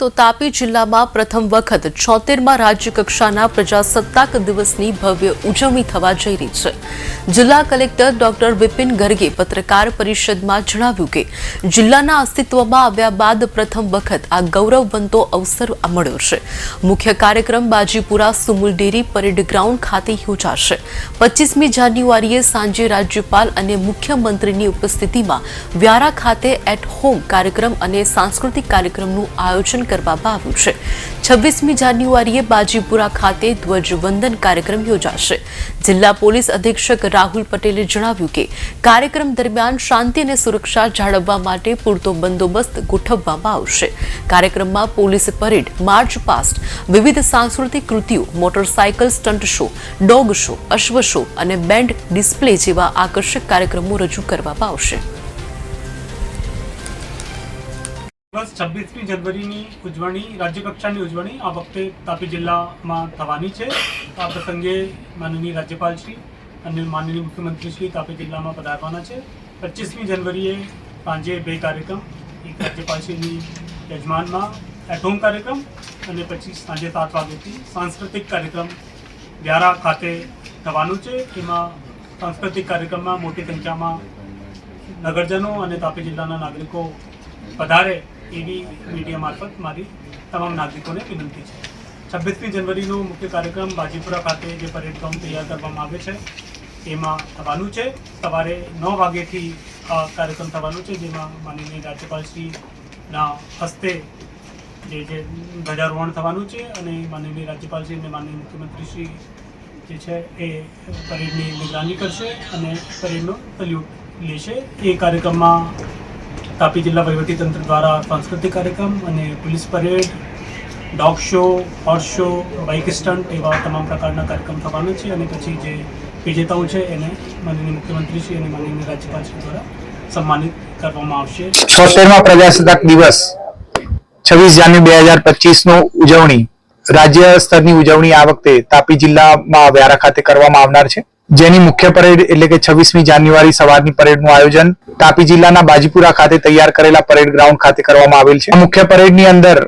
તો તાપી જિલ્લામાં પ્રથમ વખત છોતેરમાં રાજ્ય કક્ષાના પ્રજાસત્તાક દિવસની ભવ્ય ઉજવણી થવા જઈ રહી છે. જિલ્લા કલેક્ટર ડોક્ટર વિપિન ગર્ગે પત્રકાર પરિષદમાં જણાવ્યું કે, જિલ્લાના અસ્તિત્વમાં આવ્યા બાદ પ્રથમ વખત આ ગૌરવવંતો અવસર મળ્યો છે. મુખ્ય કાર્યક્રમ Bajipura Sumul dairy parade ground ખાતે યોજાશે. પચીસમી જાન્યુઆરીએ સાંજે રાજ્યપાલ અને મુખ્યમંત્રીની ઉપસ્થિતિમાં વ્યારા ખાતે એટ હોમ કાર્યક્રમ અને સાંસ્કૃતિક કાર્યક્રમનું આયોજન કરવામાં આવ્યું છે. છવ્વીસમી જાન્યુઆરીએ બાજીપુરા ખાતે ધ્વજવંદન કાર્યક્રમ યોજાશે. જિલ્લા પોલીસ અધિક્ષક રાહુલ પટેલે જણાવ્યું કે, કાર્યક્રમ દરમિયાન શાંતિ અને સુરક્ષા જાળવવા માટે પૂરતો બંદોબસ્ત ગોઠવવામાં આવશે. કાર્યક્રમમાં પોલીસ પરેડ, માર્ચ પાસ્ટ, વિવિધ સાંસ્કૃતિક કૃતિઓ, motorcycle stunt show, dog show, અશ્વ show અને બેન્ડ ડિસ્પ્લે જેવા આકર્ષક કાર્યક્રમો રજૂ કરવામાં આવશે. બસ છવ્વીસમી જનવરીની ઉજવણી રાજ્યકક્ષાની ઉજવણી આ વખતે તાપી જિલ્લામાં થવાની છે. આ પ્રસંગે માનનીય રાજ્યપાલશ્રી અને માનનીય મુખ્યમંત્રીશ્રી તાપી જિલ્લામાં પધારવાના છે. પચીસમી જનવરીએ સાંજે બે કાર્યક્રમ, એક રાજ્યપાલશ્રીની યજમાનમાં એટ હોમ કાર્યક્રમ અને પછી સાંજે સાત વાગ્યાથી સાંસ્કૃતિક કાર્યક્રમ વ્યારા ખાતે થવાનું છે. એમાં સાંસ્કૃતિક કાર્યક્રમમાં મોટી સંખ્યામાં નગરજનો અને તાપી જિલ્લાના નાગરિકો પધારે. એવી મીડિયા મારફત મારી તમામ નાગરિકોને વિનંતી છે. છવ્વીસમી જનવરીનો મુખ્ય કાર્યક્રમ બાજીપુરા ખાતે જે પરેડ ગ્રાઉન્ડ તૈયાર કરવામાં આવે છે, એમાં થવાનું છે. સવારે નવ વાગ્યેથી આ કાર્યક્રમ થવાનું છે, જેમાં માનનીય રાજ્યપાલશ્રીના હસ્તે જે જે ધ્વજારોહણ થવાનું છે અને માનનીય રાજ્યપાલશ્રી અને માનનીય મુખ્યમંત્રીશ્રી જે છે એ પરેડની નિગરાની કરશે અને પરેડનો સલ્યુટ લેશે. એ કાર્યક્રમમાં તાપી જિલ્લા વહીવટીતંત્ર દ્વારા સાંસ્કૃતિક કાર્યક્રમ અને police parade, dog show, horse show, bike stunt એવા તમામ પ્રકારના કાર્યક્રમ થવાના છે અને પછી જે વિજેતાઓ છે એને માનનીય મુખ્યમંત્રીશ્રી અને માનનીય રાજ્યપાલશ્રી દ્વારા સન્માનિત કરવામાં આવશે. છોતેરમા પ્રજાસત્તાક દિવસ, છવ્વીસ જાન્યુ બે હજાર પચીસનું ઉજવણી. રાજ્ય સ્તરની ઉજવણી આ વખતે તાપી જિલ્લામાં વ્યારા ખાતે કરવામાં આવનાર છે. જેની મુખ્ય પરેડ એટલે કે છવ્વીસમી જાન્યુઆરી સવારની પરેડનું આયોજન તાપી જિલ્લાના બાજીપુરા ખાતે તૈયાર કરેલા પરેડ ગ્રાઉન્ડ ખાતે કરવામાં આવેલ છે. મુખ્ય પરેડની અંદર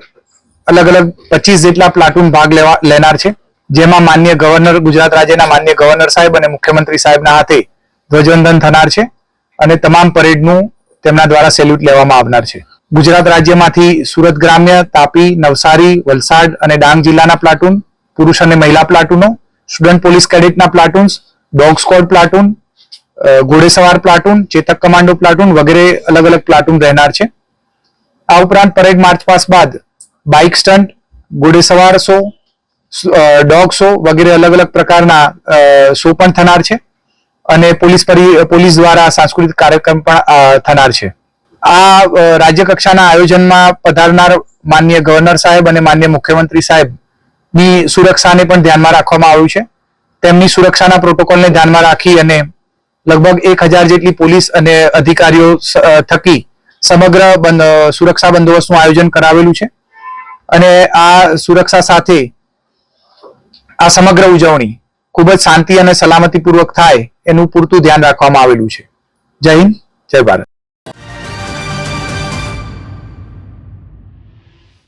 અલગ અલગ પચીસ જેટલા પ્લાટૂન ભાગ લેવા લેનાર છે. જેમાં માન્ય ગવર્નર ગુજરાત રાજ્યના માન્ય ગવર્નર સાહેબ અને મુખ્યમંત્રી સાહેબના હાથે ધ્વજવંદન થનાર છે અને તમામ પરેડનું તેમના દ્વારા સેલ્યુટ લેવામાં આવનાર છે. ગુજરાત રાજ્યમાંથી સુરત ગ્રામ્ય, તાપી, નવસારી, વલસાડ અને ડાંગ જિલ્લાના પ્લાટૂન પુરુષ અને મહિલા પ્લાટૂનો સ્ટુડન્ટ પોલીસ કેડેટના પ્લાટૂન્સ ડોગ સ્કોડ પ્લાટૂન ઘોડેસવાર પ્લાટૂન ચેતક કમાન્ડો પ્લાટૂન વગેરે અલગ અલગ પ્લાટૂન રહેનાર છે. આ ઉપરાંત પરેડ માર્ચ પાસ બાદ બાઇક સ્ટન્ટ ઘોડેસવાર શો ડોગ શો વગેરે અલગ અલગ પ્રકારના શો પણ થનાર છે. અને પોલીસ પોલીસ દ્વારા સાંસ્કૃતિક કાર્યક્રમ પણ થનાર છે. આ રાજ્ય કક્ષાના આયોજનમાં પધારનાર માન્ય ગવર્નર સાહેબ અને માન્ય મુખ્યમંત્રી સાહેબની સુરક્ષાને પણ ધ્યાનમાં રાખવામાં આવ્યું છે. તેમની સુરક્ષાના પ્રોટોકોલને ધ્યાનમાં રાખી અને લગભગ એક જેટલી પોલીસ અને અધિકારીઓ થકી સમગ્ર સુરક્ષા બંદોબસ્તનું આયોજન કરાવેલું છે. અને આ સુરક્ષા સાથે આ સમગ્ર ઉજવણી ખૂબ જ શાંતિ અને સલામતીપૂર્વક થાય એનું પૂરતું ધ્યાન રાખવામાં આવેલું છે. જય હિન્દ, જય ભારત.